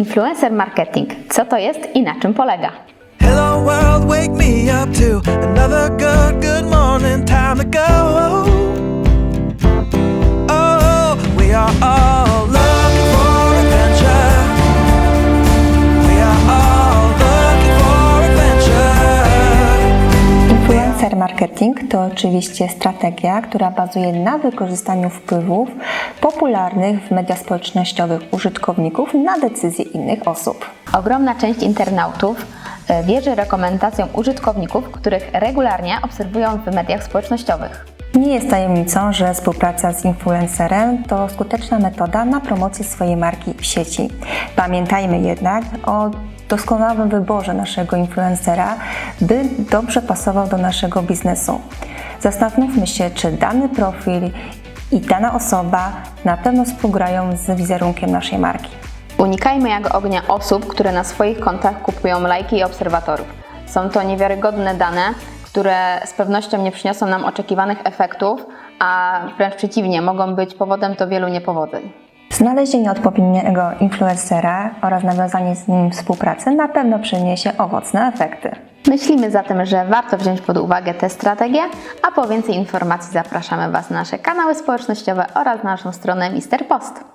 Influencer marketing. Co to jest i na czym polega? Hello world, wake me up to another good, good morning. Time to go. Oh, we are all Influencer marketing to oczywiście strategia, która bazuje na wykorzystaniu wpływów popularnych w mediach społecznościowych użytkowników na decyzje innych osób. Ogromna część internautów e, wierzy rekomendacjom użytkowników, których regularnie obserwują w mediach społecznościowych. Nie jest tajemnicą, że współpraca z influencerem to skuteczna metoda na promocję swojej marki w sieci. Pamiętajmy jednak o doskonałym wyborze naszego influencera, by dobrze pasował do naszego biznesu. Zastanówmy się, czy dany profil i dana osoba na pewno współgrają z wizerunkiem naszej marki. Unikajmy jak ognia osób, które na swoich kontach kupują lajki i obserwatorów. Są to niewiarygodne dane, które z pewnością nie przyniosą nam oczekiwanych efektów, a wręcz przeciwnie, mogą być powodem do wielu niepowodzeń. Znalezienie odpowiedniego influencera oraz nawiązanie z nim współpracy na pewno przyniesie owocne efekty. Myślimy zatem, że warto wziąć pod uwagę tę strategię, a po więcej informacji zapraszamy Was na nasze kanały społecznościowe oraz naszą stronę Mister Post.